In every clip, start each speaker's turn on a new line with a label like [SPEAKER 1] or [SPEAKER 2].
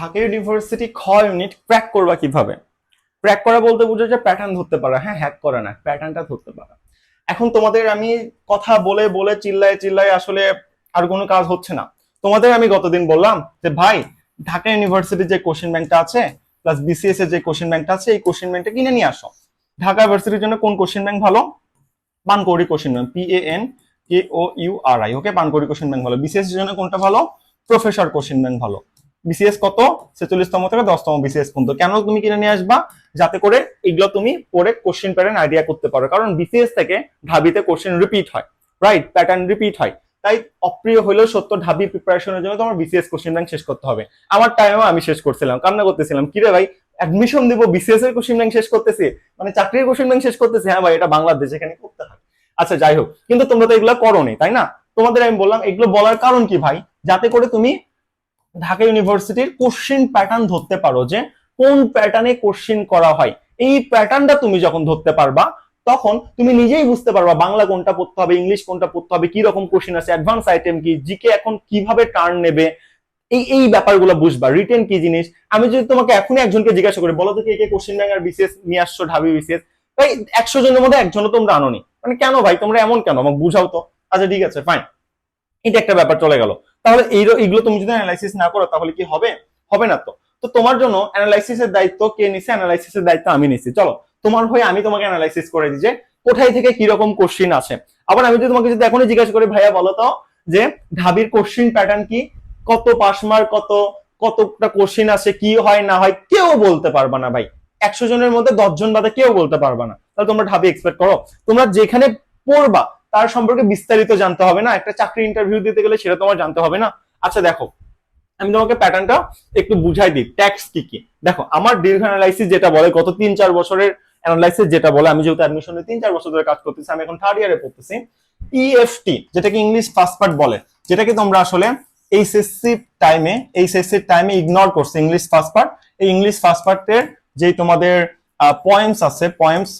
[SPEAKER 1] Dhaka university খ unit crack করবা কীভাবে? ক্র্যাক করা বলতে বুঝো যে প্যাটার্ন ধরতে পারা। হ্যাঁ হ্যাক করে না প্যাটার্নটা ধরতে পারা। এখন তোমাদের আমি কথা বলে বলে, চিল্লায় চিল্লায় আসলে আর কোনো কাজ হচ্ছে না। তোমাদের আমি গতদিন বললাম যে, ভাই, ঢাকা ইউনিভার্সিটির যে কোশ্চেন ব্যাংকটা আছে প্লাস বিসিএস এর যে কোশ্চেন ব্যাংকটা আছে, এই কোশ্চেন ব্যাংকটা কিনে নিয়ে আসো। ঢাকা ইউনিভার্সিটির জন্য কোন কোশ্চেন ব্যাংক ভালো? Pankouri question bank P A N K O U R I okay Pankouri question bank ভালো। বিসিএস এর জন্য কোনটা ভালো? প্রফেসর কোশ্চেন ব্যাংক ভালো। বিসিএস কত? ছেচল্লিশতম থেকে দশতম বিসিএস পর্যন্ত। কেন তুমি কিনে নিয়ে আসবা? যাতে করে এগুলো তুমি পরে কোশ্চেন প্যাটার্ন আইডিয়া করতে পারো। কারণ বিসিএস থেকে ঢাবিতে কোশ্চেন রিপিট হয়। রাইট প্যাটার্ন রিপিট হয়। তাই অপ্রিয় হলেও সত্য, ঢাবি প্রিপারেশনের জন্য তোমার বিসিএস কোশ্চেন ব্যাংক শেষ করতে হবে। আমার টাইমেও আমি শেষ করছিলাম। কান্না করতেছিলাম। কিরে ভাই অ্যাডমিশন দিব বিসিএস এর কোশ্চেন ব্যাংক শেষ করতেছি? মানে চাকরির কোশ্চেন ব্যাংক শেষ করতেছি? হ্যাঁ ভাই, এটা বাংলাদেশ, এখানে করতে হয়। আচ্ছা যাই হোক। কিন্তু তোমরা তো এগুলো করোনি, তাই না? তোমাদের আমি বললাম, এগুলো বলার কারণ কি ভাই? যাতে করে তুমি ঢাকা ইউনিভার্সিটির কোশ্চেন প্যাটার্ন ধরতে পারো যে কোন প্যাটার্নে কোশ্চেন করা হয়। এই প্যাটার্নটা তুমি যখন ধরতে পারবা, তখন তুমি নিজেই বুঝতে পারবা বাংলা কোনটা পড়তে হবে, ইংলিশ কোনটা পড়তে হবে কি রকম কোশ্চেন আছে অ্যাডভান্স আইটেম কি জিকে এখন কীভাবে টার্ন নেবে, এই এই ব্যাপারগুলো বুঝবা রিটেন কি জিনিস। আমি যদি তোমাকে এখনই একজনকে জিজ্ঞাসা করি, বলো তো কে কে কোশ্চেন ব্যাংক আর বিসিএস নিয়ে আসছো, ঢাবি বিসিএস ভাই, একশো জনের মধ্যে একজনও তোমরা আনোনি। মানে কেন ভাই, তোমরা এমন কেন? আমাকে বুঝাও তো। আচ্ছা ঠিক আছে ফাইন এটা একটা ব্যাপার চলে গেল। তাহলে এই এইগুলো তুমি যদি অ্যানালাইসিস না করো, তাহলে কি হবে? হবে না তো। তো তোমার জন্য অ্যানালাইসিসের দায়িত্ব কে নিছে? অ্যানালাইসিসের দায়িত্ব আমি নিছি। চলো, তোমার হয়ে আমি তোমাকে অ্যানালাইসিস করে দিই যে কোথায় থেকে কি রকম কোশ্চিন আছে আবার আমি যদি তোমাকে যদি এখনই জিজ্ঞাসা করি, ভাইয়া, বলো তো যে ঢাবির কোশ্চিন প্যাটার্ন কি? কত পাস মার্ক, কত, কতটা কোশ্চিন আছে কি হয়, না হয়, কেউ বলতে পারবা না ভাই। একশো জনের মধ্যে দশ জন বাদে কেউ বলতে পারবা না। তাহলে তোমরা ঢাবি এক্সপেক্ট করো। তোমরা যেখানে পড়বা তার সম্পর্কে বিস্তারিত জানতে হবে না। একটা চাকরি ইন্টারভিউ দিতে গেলে সেটা তোমার জানতে হবে না। আচ্ছা দেখো, আমি তোমাকে প্যাটার্নটা একটু বুঝাই দিই। ট্যাক্স কি কি? দেখো, আমার দীর্ঘ অ্যানালাইসিস যেটা বলে, গত তিন চার বছরের অ্যানালাইসিস যেটা বলে, আমি যেহেতু অ্যাডমিশনে তিন চার বছর ধরে কাজ করতেছি, আমি এখন থার্ড ইয়ারে পড়তেছি। ইএফটি যেটাকে ইংলিশ ফার্স্ট পার্ট বলে, যেটাকে তোমরা আসলে এইচএসসি টাইমে এইচএসসি টাইমে ইগনোর করছে ইংলিশ ফার্স্ট পার্ট এই ইংলিশ ফার্স্ট পার্টের যে তোমাদের পয়েমস আছে পয়েমস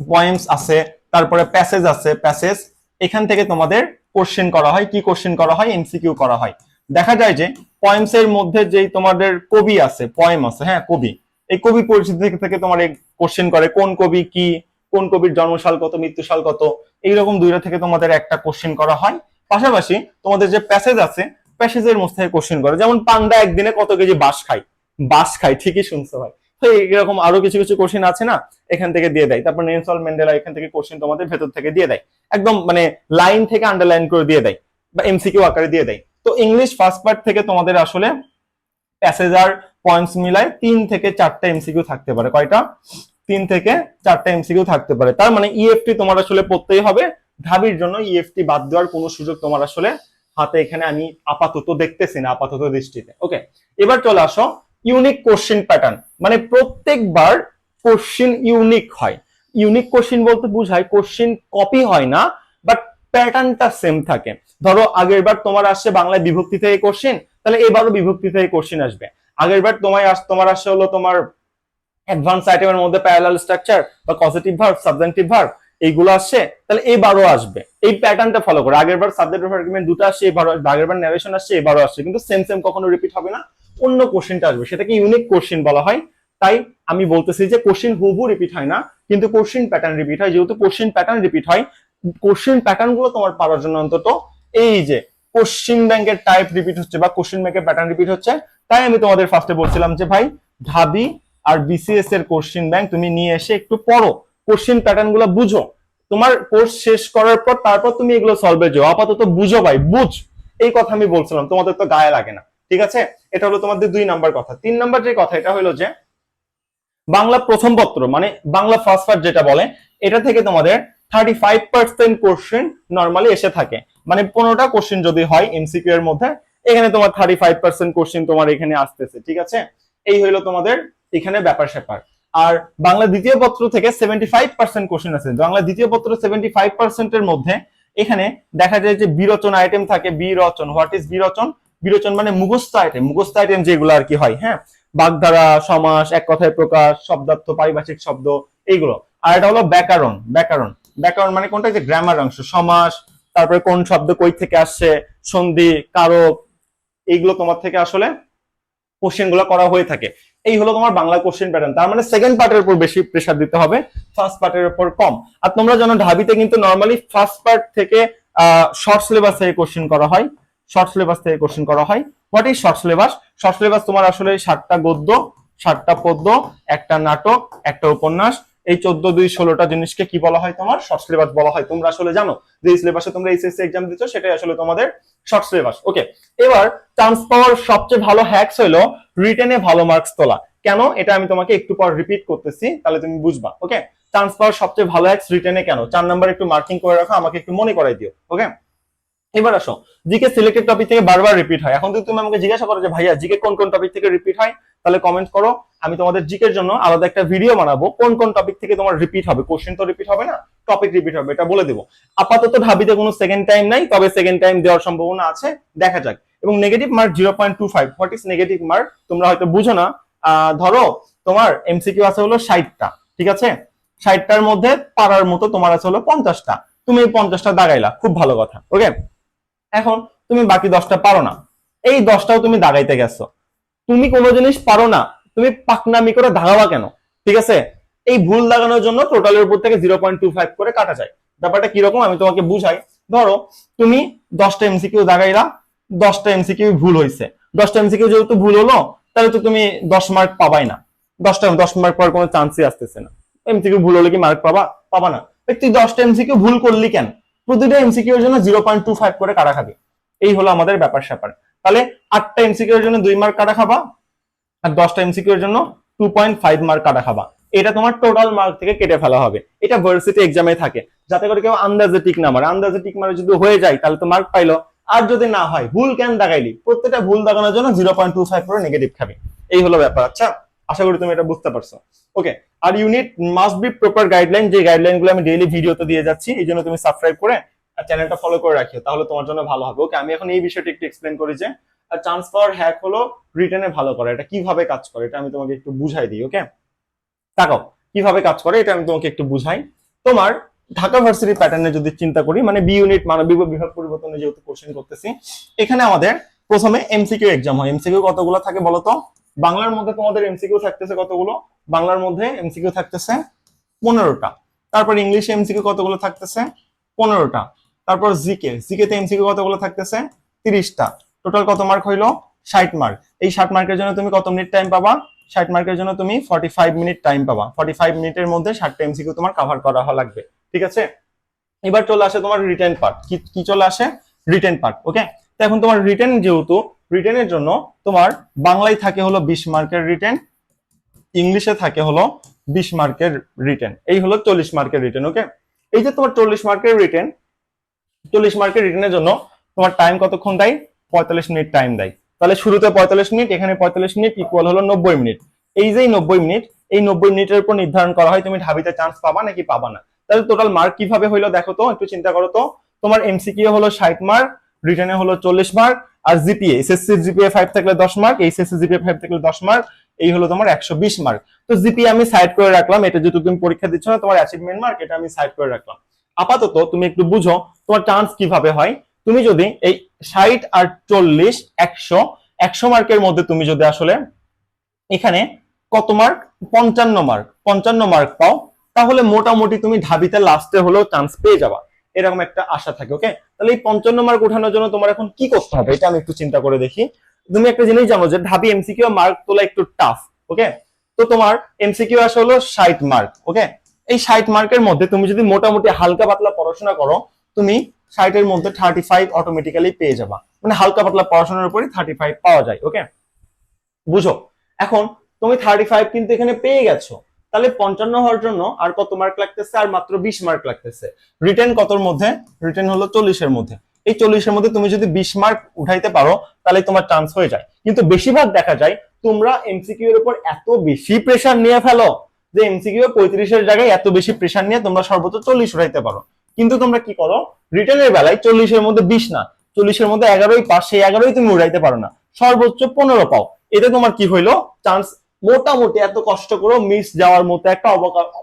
[SPEAKER 1] পয়েমস আছে তারপরে প্যাসেজ আছে প্যাসেজ এখান থেকে তোমাদের কোশ্চেন করা হয়, কি কোশ্চেন করা হয় এমসিকিউ করা হয়। দেখা যায় যে পয়েমস এর মধ্যে যেই তোমাদের কবি আছে পয়েম আছে হ্যাঁ কবি। এই কবি পরিচিতি থেকে তোমার কোশ্চেন করে, কোন কবি কি, কোন কবির জন্মসাল কত, মৃত্যুসাল কত, এইরকম দুইটা থেকে তোমাদের একটা কোশ্চেন করা হয়। পাশাপাশি তোমাদের যে প্যাসেজ আছে প্যাসেজের মধ্যে কোশ্চেন করে। যেমন পান্ডা একদিনে কত কেজি বাস খায়? বাস খায়, ঠিকই শুনছো ভাই। তো এরকম আরও কিছু কিছু কোশ্চেন আছে না, এখান থেকে দিয়ে দেয়। তারপর নেলসন ম্যান্ডেলা এখান থেকে কোশ্চেন তোমাদের ভেতর থেকে দিয়ে দেয়। একদম মানে লাইন থেকে আন্ডারলাইন করে দিয়ে দেয় বা এমসিকিউ আকারে দিয়ে দেয়। তো ইংলিশ ফার্স্ট পার্ট থেকে তোমাদের আসলে প্যাসেজ আর পয়েন্টস মিলায় তিন থেকে চারটা এমসিকিউ থাকতে পারে। কয়টা? তিন থেকে চারটা এমসিকিউ থাকতে পারে। তার মানে ইএফটি তোমার আসলে পড়তেই হবে। ঢাবির জন্য ইএফটি বাদ দেওয়ার কোনো সুযোগ তোমার আসলে হাতে এখানে আমি আপাতত দেখতেছি না, আপাতত দৃষ্টিতে। ওকে এবার চলে আসো ইউনিক কোশ্চেন প্যাটার্ন মানে প্রত্যেকবার কোশ্চেন ইউনিক হয়। ইউনিক কোশ্চেন বলতে বুঝায় কোশ্চেন কপি হয় না বাট প্যাটার্নটা সেম থাকে। ধরো, আগের বার তোমার আসছে বাংলায় বিভক্তি থেকে কোশ্চেন তাহলে এবারও বিভক্তি থেকে কোশ্চেন আসবে। আগের বার তোমায় আস তোমার আসছে হলো তোমার অ্যাডভান্স আইটেমের মধ্যে প্যারালাল স্ট্রাকচার বা পজিটিভ ভার্ব সাবজেক্টিভ ভার্ব এইগুলো আসছে, তাহলে এবারও আসবে। এই প্যাটার্নটা ফলো করে। আগের বার সাবজেক্ট আর্গুমেন্ট দুটো আসছে, এবারও আসবে আগের বার ন্যারেশন আসছে, এবারও আসছে, কিন্তু সেম সেম কখনো রিপিট হবে না। অন্য কোশ্চেনটা আসবে। সেটাকে ইউনিক কোশ্চেন বলা হয়। তাই আমি বলতেছি যে কোশ্চেন হুবু রিপিট হয় না, কিন্তু কোশ্চেন প্যাটার্ন রিপিট হয়। যেহেতু কোশ্চেন প্যাটার্ন রিপিট হয় কোশ্চেন প্যাটার্নগুলো তোমার পাওয়ার জন্য অন্তত এই যে কোশ্চেন ব্যাংকের টাইপ রিপিট হচ্ছে বা কোশ্চেন ব্যাংকের প্যাটার্ন রিপিট হচ্ছে, তাই আমি তোমাদের ফার্স্টে বলছিলাম যে ভাই ঢাবি আর বিসিএস এর কোশ্চেন ব্যাংক তুমি নিয়ে এসে একটু পড়ো। কোশ্চেন প্যাটার্নগুলো বুঝো। তোমার কোর্স শেষ করার পর তারপর তুমি এগুলো সলভে যাও। আপাতত বুঝো ভাই, বুঝ। এই কথা আমি বলছিলাম, তোমাদের তো গায়ে লাগে না। ঠিক আছে? এটা হলো তোমাদের দুই নাম্বার কথা। তিন নাম্বার যে কথা, এটা হলো যে বাংলা প্রথম পত্র মানে বাংলা ফার্স্ট পার্ট যেটা বলে, এটা থেকে তোমাদের thirty five percent question normally এসে থাকে। মানে পনেরোটা কোশ্চেন যদি হয় এমসিকিউ এর মধ্যে, এখানে তোমার থার্টি ফাইভ পার্সেন্ট কোশ্চেন তোমার এখানে আসতেছে, ঠিক আছে? এই হইল তোমাদের এখানে ব্যাপার স্যাপার। আর বাংলা দ্বিতীয় পত্র থেকে সেভেন্টি ফাইভ পার্সেন্ট কোশ্চেন আছে। বাংলা দ্বিতীয় পত্র সেভেন্টি ফাইভ পার্সেন্টের মধ্যে এখানে দেখা যায় যে বিরচন আইটেম থাকে, বিরচন হোয়াট ইজ বিরোচন? বিরোচন মানে মুখস্থ আইটেম মুখস্থ আইটেম যেগুলো আর কি হয় হ্যাঁ? বাগধারা, সমাস, এক কথায় প্রকাশ, শব্দার্থ, পারিভাষিক শব্দ, এইগুলো। আর এটা হলো ব্যাকরণ ব্যাকরণ। ব্যাকরণ মানে কোনটা? যে গ্রামার অংশ, সমাস, তারপরে কোন শব্দ কই থেকে আসছে, সন্ধি কারক এইগুলো তোমার থেকে আসলে কোশ্চেনগুলো করা হয়ে থাকে। এই হলো তোমার বাংলা কোশ্চেন প্যাটার্ন তার মানে সেকেন্ড পার্টের উপর বেশি প্রেসার দিতে হবে ফার্স্ট পার্টের উপর কম। আর তোমরা জানো, ঢাবিতে কিন্তু নর্মালি ফার্স্ট পার্ট থেকে শর্ট সিলেবাস থেকে কোশ্চেন করা হয়। শর্ট সিলেবাস থেকে কোশ্চেন করা হয়। What is short syllabus short syllabus তোমার আসলে সাতটা গদ্য, সাতটা পদ্য, একটা নাটক, একটা উপন্যাস। এই চোদ্দ, দুই, ষোলোটা জিনিসকে কি বলা হয় তোমার? শর্ট সিলেবাস বলা হয়। তোমরা আসলে জানো যে সিলেবাসে তোমরা এইচএসসি এক্সাম দিচ্ছ সেটাই আসলে তোমাদের শর্ট সিলেবাস ওকে এবার চান্স পাওয়ার সবচেয়ে ভালো হ্যাকস হলো রিটেনে ভালো মার্কস তোলা। কেন? এটা আমি তোমাকে একটু পর রিপিট করতেছি, তাহলে তুমি বুঝবা। ওকে চান্স পাওয়ার সবচেয়ে ভালো হ্যাকস রিটেনে কেন? চার নাম্বার একটু মার্কিং করে রাখো, আমাকে একটু মনে করাই দিও। ওকে এবার আসো জিকে সিলেক্টেড টপিক থেকে বারবার রিপিট হয়। এখন যদি তুমি আমাকে জিজ্ঞাসা করো যে, ভাইয়া জিকে কোন কোন টপিক থেকে রিপিট হয়? তাহলে কমেন্ট করো, আমি তোমাদের জিকের জন্য আলাদা একটা ভিডিও বানাবো। কোন কোন টপিক থেকে তোমার রিপিট হবে? কোশ্চেন তো রিপিট হবে না টপিক রিপিট হবে, এটা বলে দেবো। আপাতত ঢাবিতে কোনো সেকেন্ড টাইম নাই, তবে সেকেন্ড টাইম দেওয়ার সম্ভাবনা আছে, দেখা যাক। এবং negative mark zero point two five what is negative mark তোমরা হয়তো বুঝো না। ধরো, তোমার এমসিকিউ আছে হলো ষাটটা, ঠিক আছে? ষাটটার মধ্যে পারার মতো তোমার আছে হলো পঞ্চাশটা। তুমি এই পঞ্চাশটা দাগাইলা, খুব ভালো কথা ওকে এখন তুমি বাকি দশটা পারো না। এই দশটাও তুমি দাগাইতে গেছো। তুমি কোনো জিনিস পারো না। তুমি পাকনামি করে দাগাবা কেন? ঠিক আছে? এই ভুল দাগানোর জন্য টোটালের উপর থেকে জিরো পয়েন্ট টু ফাইভ করে কাটা যায়। ব্যাপারটা কীরকম আমি তোমাকে বুঝাই। ধরো, তুমি দশটা এমসিকিউ দাগাইলা, দশটা এমসিকিউ ভুল হয়েছে দশটা এমসিকিউ যেহেতু ভুল হলো, তাহলে তো তুমি দশ মার্ক পাবাই না। দশটা, দশ মার্ক পাওয়ার কোনো চান্সই আসতেছে না। এমসিকিউ ভুল হলে কি মার্ক পাবা? পাবা না। তুই দশটা এমসিকিউ ভুল করলি কেন? প্রতিটা এমসিকিউ এর জন্য জিরো পয়েন্ট টু ফাইভ করে কাটা খাবে? এই হলো আমাদের ব্যাপার স্যাপার। তাহলে আটটা এমসিকিউ এর জন্য দুই মার্ক কাটা খাবা? আর দশটা এমসিকিউ এর জন্য টু পয়েন্ট ফাইভ মার্ক কাটা খাবা? এটা তোমার টোটাল মার্ক থেকে কেটে ফেলা হবে। এটা ভার্সিটি এক্সামে থাকে। যাতে করে কেউ আন্দাজে টিক না মারে। আন্দাজে টিক মারে যদি হয়ে যায়, তাহলে তো মার্ক পাইলো। আর যদি না হয়, ভুল কেন দাগাইলি প্রত্যেকটা ভুল দাগানোর জন্য জিরো পয়েন্ট টু ফাইভ করে নেগেটিভ খাবে। এই হলো ব্যাপার। আচ্ছা আশা করি তুমি এটা বুঝতে পারছ। Okay R unit must be proper guideline যে গাইডলাইনগুলো আমি ডেইলি ভিডিওতে দিয়ে যাচ্ছি, এই জন্য তুমি সাবস্ক্রাইব করে আর চ্যানেলটা ফলো করে রাখিও, তাহলে তোমার জন্য ভালো হবে। ওকে আমি এখন এই বিষয়টা একটু এক্সপ্লেন করি যে চান্স পাওয়ার হ্যাক হলো রিটেনে ভালো করে, এটা কীভাবে কাজ করে, এটা আমি তোমাকে একটু বুঝাই দিই ওকে তাকাও, কীভাবে কাজ করে, এটা আমি তোমাকে একটু বুঝাই। তোমার ঢাকা ভার্সিটি প্যাটার্নে যদি চিন্তা করি মানে বি ইউনিট মানবিক বিভাগ পরিবর্তনে যেহেতু কোশ্চেন করতেছি, এখানে আমাদের প্রথমে এমসিকিউ এক্সাম হয়। এমসিকিউ কতগুলো থাকে বলতো? বাংলার মধ্যে তোমাদের এমসিকিউ থাকতেছে কতগুলো? বাংলার মধ্যে এমসিকিউ থাকতেছে পনেরোটা। তারপর ইংলিশে এমসিকিউ কতগুলো থাকতেছে? পনেরোটা। তারপর জিকে জিকে তে এমসিকিউ কতগুলো থাকতেছে? তিরিশটা। টোটাল কত মার্ক হইল? ষাট মার্ক এই ষাট মার্কের জন্য তুমি কত মিনিট টাইম পাবা? ষাট মার্কের জন্য তুমি ফর্টি ফাইভ মিনিট টাইম পাবা। ফর্টি ফাইভ মিনিটের মধ্যে ষাটটা এমসিকিউ তোমার কাভার করা লাগবে। ঠিক আছে? এবার চলে আসে তোমার রিটেন পার্ট কি চলে আসে? রিটেন পার্ট ওকে তো এখন তোমার রিটেন যেহেতু রিটেনের জন্য তোমার বাংলায় থাকে হলো বিশ মার্কের রিটেন ইংলিশে থাকে হলো বিশ মার্কের রিটেন এই হলো চল্লিশ মার্কের রিটেন ওকে এই যে তোমার চল্লিশ মার্কের রিটেন চল্লিশ মার্কের রিটেনের জন্য তোমার টাইম কতক্ষণ দেয়? পঁয়তাল্লিশ মিনিট টাইম দেয়। তাহলে শুরুতে পঁয়তাল্লিশ মিনিট এখানে পঁয়তাল্লিশ মিনিট ইকুয়াল হলো নব্বই মিনিট এই যে নব্বই মিনিট এই নব্বই মিনিটের উপর নির্ধারণ করা হয়, তুমি ঢাবিতে চান্স পাবা নাকি পাবা না? তাহলে টোটাল মার্ক কীভাবে হইল দেখো তো, একটু চিন্তা করো তো। তোমার এমসিকিউ হলো ষাট মার্ক রিটেনে হলো চল্লিশ মার্ক আর জিপিএ এসএসসি জিপিএ ফাইভ থাকলে দশ মার্ক এইচএসসি জিপিএ ফাইভ থাকলে দশ মার্ক এই হলো তোমার একশো বিশ মার্ক তো জিপিএ আমি সাইড করে রাখলাম, এটা যেহেতু তুমি পরীক্ষা দিচ্ছ না, তোমার অ্যাচিভমেন্ট মার্ক এটা আমি সাইড করে রাখলাম। আপাতত তুমি একটু বুঝো, তোমার চান্স কীভাবে হয়? তুমি যদি এই ষাট আর চল্লিশ একশো একশো মার্কের মধ্যে তুমি যদি আসলে এখানে কত মার্ক পঞ্চান্ন মার্ক পঞ্চান্ন মার্ক পাও, তাহলে মোটামুটি তুমি ঢাবিতে লাস্টে হলেও চান্স পেয়ে যাবা। এরকম একটা আশা থাকে ওকে তাহলে এই পঞ্চান্ন মার্ক উঠানোর জন্য তোমার এখন কি করতে হবে? এটা আমি একটু চিন্তা করে দেখি। তুমি একটা জিনিস জানো যে ঢাবি এমসিকিউ মার্ক তোলা একটু টাফ ওকে তো তোমার এমসিকিউ আসে হলো ষাট মার্ক ওকে এই ষাট মার্কের মধ্যে তুমি যদি মোটামুটি হালকা পাতলা পড়াশোনা করো, তুমি ষাটের মধ্যে থার্টি ফাইভ অটোমেটিক্যালি পেয়ে যাবা। মানে হালকা পাতলা পড়াশোনার উপরে থার্টি ফাইভ পাওয়া যায় ওকে বুঝো? এখন তুমি থার্টি ফাইভ কিন্তু এখানে পেয়ে গেছো। তাহলে পঞ্চান্ন হওয়ার জন্য আর কত মার্ক লাগতেছে? আর মাত্র বিশ মার্ক লাগতেছে। রিটেন কতর মধ্যে? রিটেন হলো চল্লিশের মধ্যে। এই চল্লিশের মধ্যে তুমি যদি বিশ মার্ক উঠাইতে পারো, তাহলে তোমার চান্স হয়ে যায়। কিন্তু বেশিরভাগ দেখা যায়, তোমরা এমসিকিউ এর উপর এত বেশি প্রেশার নিয়ে ফেলো যে এমসিকিউ পঁয়ত্রিশের জায়গায় এত বেশি প্রেশার নিয়ে তোমরা সর্বোচ্চ চল্লিশ উঠাইতে পারো। কিন্তু তোমরা কি করো? রিটেনের বেলায় চল্লিশের মধ্যে বিশ না, চল্লিশের মধ্যে এগারোই পাস, সেই এগারোই তুমি উড়াইতে পারো না। সর্বোচ্চ পনেরো পাও। এতে তোমার কি হইল? চান্স মোটামুটি এত কষ্ট করে মিস যাওয়ার মতো একটা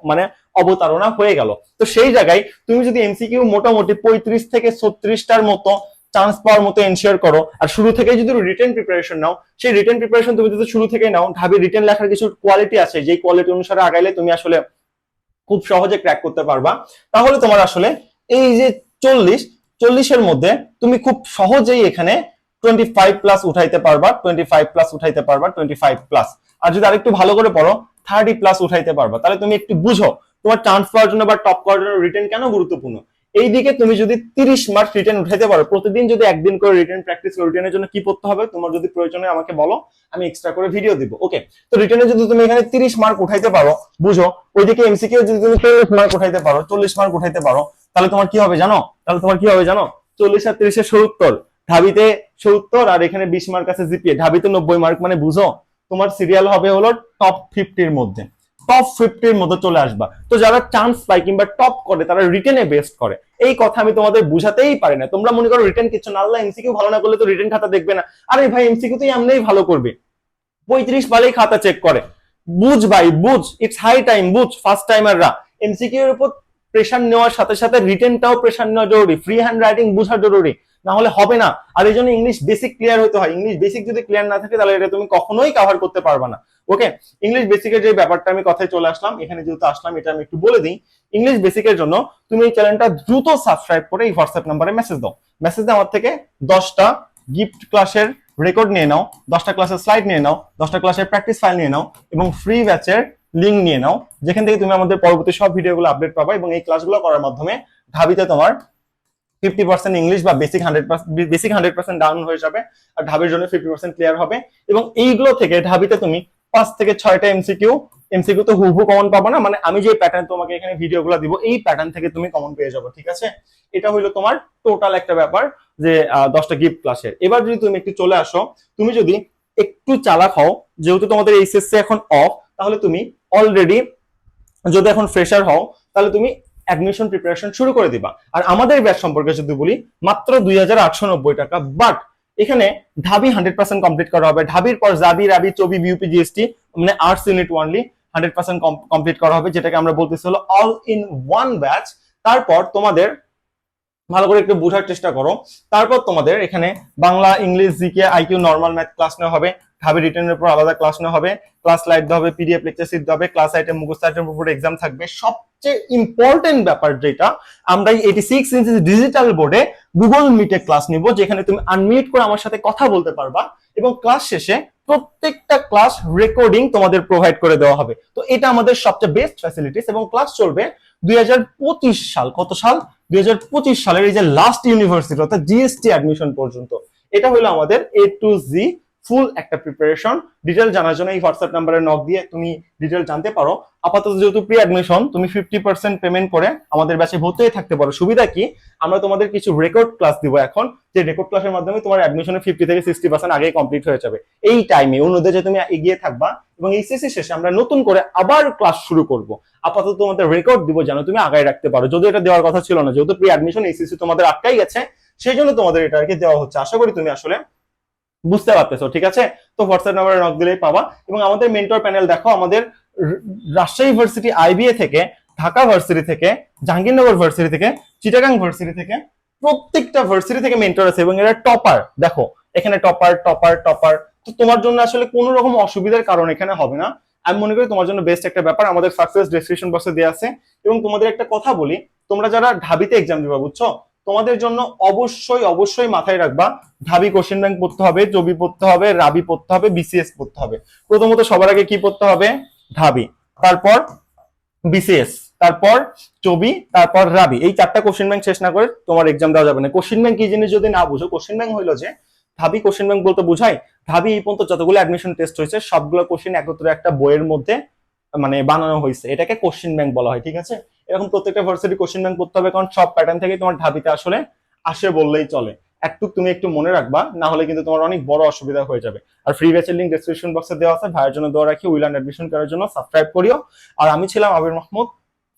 [SPEAKER 1] মানে অবতারণা হয়ে গেল। তো সেই জায়গায় তুমি যদি এমসিকিউ মোটামুটি পঁয়ত্রিশ থেকে ছত্রিশটার মতো চান্স পাওয়ার মতো এনশিওর করো, আর শুরু থেকেই যদি রিটেন প্রিপারেশন নাও, সেই রিটেন প্রিপারেশন তুমি যদি শুরু থেকে নাও, ঢাবি রিটেন লেখার কিছু কোয়ালিটি আছে, যেই কোয়ালিটি অনুসারে আগাইলে তুমি আসলে খুব সহজে ক্র্যাক করতে পারবা। তাহলে তোমার আসলে এই যে চল্লিশ, চল্লিশের মধ্যে তুমি খুব সহজেই এখানে টোয়েন্টি ফাইভ প্লাস উঠাইতে পারবা টোয়েন্টি ফাইভ প্লাস উঠাইতে পারবা টোয়েন্টি ফাইভ প্লাস আর যদি আরেকটু ভালো করে পড়ো থার্টি প্লাস উঠাইতে পারবা। তাহলে তুমি একটু বুঝো, তোমার চান্স পাওয়ার জন্য বা টপ করার জন্য রিটেন কেন গুরুত্বপূর্ণ? এই দিকে তুমি যদি তিরিশ মার্কস রিটেন উঠাইতে পারো, প্রতিদিন যদি একদিন করে রিটেন প্র্যাকটিস করো রিটেনের জন্য কি পড়তে হবে, তোমার যদি প্রয়োজন আমাকে বলো, আমি এক্সট্রা করে ভিডিও দিব ওকে তো রিটেনে যদি তুমি এখানে তিরিশ মার্ক উঠাইতে পারো, বুঝো, ওইদিকে এমসিকিউ যদি তুমি চল্লিশ মার্ক উঠাইতে পারো, চল্লিশ মার্ক উঠাইতে পারো, তাহলে তোমার কি হবে জানো? তাহলে তোমার কি হবে জানো? চল্লিশ আর তিরিশে সত্তর, ঢাবিতে সত্তর আর এখানে বিশ মার্ক আছে জিপিএ, ঢাবিতে নব্বই মার্ক মানে বুঝো? তোমার সিরিয়াল হবে হলো টপ ফিফটির মধ্যে। টপ ফিফটির মধ্যে চলে আসবা। তো যারা চান্স পায় কিংবা টপ করে, তারা রিটেনে বেস্ট করে। এই কথা আমি তোমাদের বুঝাতেই পারি না। তোমরা মনে করো রিটেন কিছু না। আল্লাহ এমসিকিউ ভালো না করলে তো রিটেন খাতা দেখবে না। আরে ভাই এমসিকিউ তো এমনিই ভালো করবে। পঁয়ত্রিশ পালেই খাতা চেক করে। বুঝ ভাই, বুঝ। ইটস হাই টাইম বুঝ। ফার্স্ট টাইমাররা এমসিকিউ এর উপর প্রেশার নেওয়ার সাথে সাথে রিটেনটাও প্রেশার নেওয়া জরুরি। ফ্রি হ্যান্ড রাইটিং বোঝা জরুরি। না হলে হবে না। আর এই জন্য ইংলিশ বেসিক ক্লিয়ার হতে হয়। ইংলিশ বেসিক যদি ক্লিয়ার না থাকে, তাহলে এটা তুমি কখনোই কভার করতে পারবে না। ওকে ইংলিশ বেসিকের যে ব্যাপারটা আমি কথায় চলে আসলাম, এখানে যেহেতু আসলাম, এটা আমি একটু বলে দিই। ইংলিশ বেসিকের জন্য তুমি এই চ্যানেলটা দ্রুত সাবস্ক্রাইব করে এই হোয়াটসঅ্যাপ নাম্বারে মেসেজ দাও। মেসেজ আমার থেকে দশটা গিফট ক্লাসের রেকর্ড নিয়ে নাও, দশটা ক্লাসের স্লাইড নিয়ে নাও, দশটা ক্লাসের প্র্যাকটিস ফাইল নিয়ে নাও এবং ফ্রি ব্যাচের লিঙ্ক নিয়ে নাও। যেখান থেকে তুমি আমাদের পরবর্তী সব ভিডিওগুলো আপডেট পাবা এবং এই ক্লাসগুলো করার মাধ্যমে ঢাবিতে তোমার ফিফটি পার্সেন্ট ইংলিশ বা basic hundred basic hundred percent down হয়ে যাবে, আর ঢাবির জন্য ফিফটি পার্সেন্ট ক্লিয়ার হবে। এবং এইগুলো থেকে ঢাবিতে তুমি পাঁচ থেকে ছয়টা এমসিকিউ এমসিকিউ তো হুবহু কমন পাবো না মানে আমি যে প্যাটার্ন তোমাকে এখানে ভিডিওগুলো দিব, এই প্যাটার্ন থেকে তুমি কমন পেয়ে যাব, ঠিক আছে? এটা হইল তোমার টোটাল একটা ব্যাপার যে দশটা গিফট ক্লাসের এবার যদি তুমি একটু চলে আসো, তুমি যদি একটু চালাক হও, যেহেতু তোমাদের এইচএসসি এখন অফ তাহলে তুমি অলরেডি যদি এখন ফ্রেশার হও, তাহলে তুমি অ্যাডমিশন প্রিপারেশন শুরু করে দিবা। আর আমাদের ব্যাচ সম্পর্কে যদি বলি, মাত্র দুই টাকা। বাট এখানে ঢাবি হান্ড্রেড পার্সেন্ট কমপ্লিট করা হবে। ঢাবির পর জাবি, রাবি, চবি, বিউপি, জিএসটি মানে arts unit only hundred percent complete করা হবে, যেটাকে আমরা বলতেছি হলো অল ইন ওয়ান ব্যাচ তারপর তোমাদের ভালো করে একটু বোঝার চেষ্টা করো। তারপর তোমাদের এখানে Bangla, English, GK, IQ normal math class নেওয়া হবে। ঢাবি রিটার্নের উপর আলাদা ক্লাস নেওয়া হবে। ক্লাস লাইট হবে পিডিএফ লেকচার সিট হবে ক্লাস আইটেম মুখস্থ আইটেম উপর এক্সাম থাকবে। সবচেয়ে ইম্পর্টেন্ট ব্যাপার যেটা, আমরা এইটি সিক্স ডিজিটাল বোর্ডে গুগল মিটে ক্লাস নিব, যেখানে তুমি আনমিউট করে আমার সাথে কথা বলতে পারবা এবং ক্লাস শেষে প্রত্যেকটা ক্লাস রেকর্ডিং তোমাদের প্রোভাইড করে দেওয়া হবে। তো এটা আমাদের সবচেয়ে বেস্ট ফ্যাসিলিটিস এবং ক্লাস চলবে দুই হাজার পঁচিশ সাল। কত সাল? দুই হাজার পঁচিশ সালের এই যে লাস্ট ইউনিভার্সিটি অর্থাৎ জিএসটি অ্যাডমিশন পর্যন্ত। এটা হলো আমাদের এ টু জি ফুল একটা প্রিপারেশন ডিটেল জানার জন্য এই হোয়াটসঅ্যাপ নাম্বারে নক দিয়ে তুমি ডিটেল জানতে পারো। আপাতত যেহেতু প্রি অ্যাডমিশন তুমি ফিফটি পার্সেন্ট পেমেন্ট করে আমাদের ব্যাচে ভর্তি হয়ে থাকতে পারো। সুবিধা কি? আমরা তোমাদের কিছু রেকর্ড ক্লাস দিব এখন। যে রেকর্ড ক্লাসের মাধ্যমে তোমার অ্যাডমিশনের ফিফটি থেকে সিক্সটি পার্সেন্ট আগে কমপ্লিট হয়ে যাবে। এই টাইমে অন্যদের যে তুমি এগিয়ে থাকবা এবং এইচএসসি শেষে আমরা নতুন করে আবার ক্লাস শুরু করব। আপাতত তোমাদের রেকর্ড দিব যেন তুমি আগায় রাখতে পারো। যদি এটা দেওয়ার কথা ছিল না, যেহেতু প্রি অ্যাডমিশন এইচএসসি তোমাদের আটকাই গেছে, সেই জন্য তোমাদের এটা আর কি দেওয়া হচ্ছে। আশা করি তুমি আসলে বুঝতে পারতেছো, ঠিক আছে? তো হোয়াটসঅ্যাপ নাম্বারে নক দিলেই পাবা। এবং আমাদের মেন্টর প্যানেল দেখো, আমাদের রাজশাহী ইউনিভার্সিটি আইবিএ থেকে, ঢাকা ভার্সিটি থেকে, জাহাঙ্গীরনগর ভার্সিটি থেকে, চিটাগাং ভার্সিটি থেকে, প্রত্যেকটা ভার্সিটি থেকে মেন্টর আছে এবং এরা টপার দেখো, এখানে টপার টপার টপার তো তোমার জন্য আসলে কোনো রকম অসুবিধার কারণ এখানে হবে না। আমি মনে করি তোমার জন্য বেস্ট একটা ব্যাপার। আমাদের সাকসেস ডেসক্রিপশন বক্সে দেওয়া আছে। এবং তোমাদের একটা কথা বলি, তোমরা যারা ঢাবিতে এক্সাম দিবা, বুঝছ? তোমাদের জন্য অবশ্যই অবশ্যই মাথায় রাখবা, ঢাবি কোশ্চেন ব্যাংক পড়তে হবে জবি পড়তে হবে, রাবি পড়তে হবে বিসিএস পড়তে হবে। প্রথমত সবার আগে কি পড়তে হবে? ঢাবি। তারপর বিসিএস তারপর চবি, তারপর রাবি। এই চারটা কোশ্চেন ব্যাংক শেষ না করে তোমার এক্সাম দেওয়া যাবে না। কোশ্চেন ব্যাংক কি জিনিস যদি না বুঝো কোশ্চেন ব্যাংক হইল যে, ঢাবি কোশ্চেন ব্যাংক বলতে বোঝায় ঢাবি এই পর্যন্ত যতগুলো অ্যাডমিশন টেস্ট হয়েছে, সবগুলো কোশ্চেন একত্রে একটা বইয়ের মধ্যে মানে বানানো হয়েছে। এটাকে কোশ্চেন ব্যাংক বলা হয়, ঠিক আছে? এরকম প্রত্যেকটা ভার্সিটি কোশ্চেন ব্যাংক করতে হবে, কারণ সব প্যাটার্ন থেকে তোমার ঢাবিতে আসলে আসে বললেই চলে। একটু তুমি একটু মনে রাখবা, না হলে কিন্তু তোমার অনেক বড় অসুবিধা হয়ে যাবে। আর ফ্রি ব্যাচের লিঙ্ক ডেসক্রিপশন বক্সে দেওয়া আছে, ভাইয়ের জন্য দেওয়া রাখি উইল্যান্ড অ্যাডমিশন করার জন্য সাবস্ক্রাইব করিও। আর আমি ছিলাম Abir Mahmud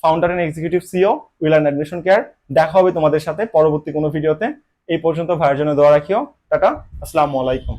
[SPEAKER 1] founder and executive CEO Will Admission Care দেখা হবে তোমাদের সাথে পরবর্তী কোনো ভিডিওতে এই পর্যন্ত ভাইয়ের জন্য দেওয়া রাখিও। টাটা, আসসালামু আলাইকুম।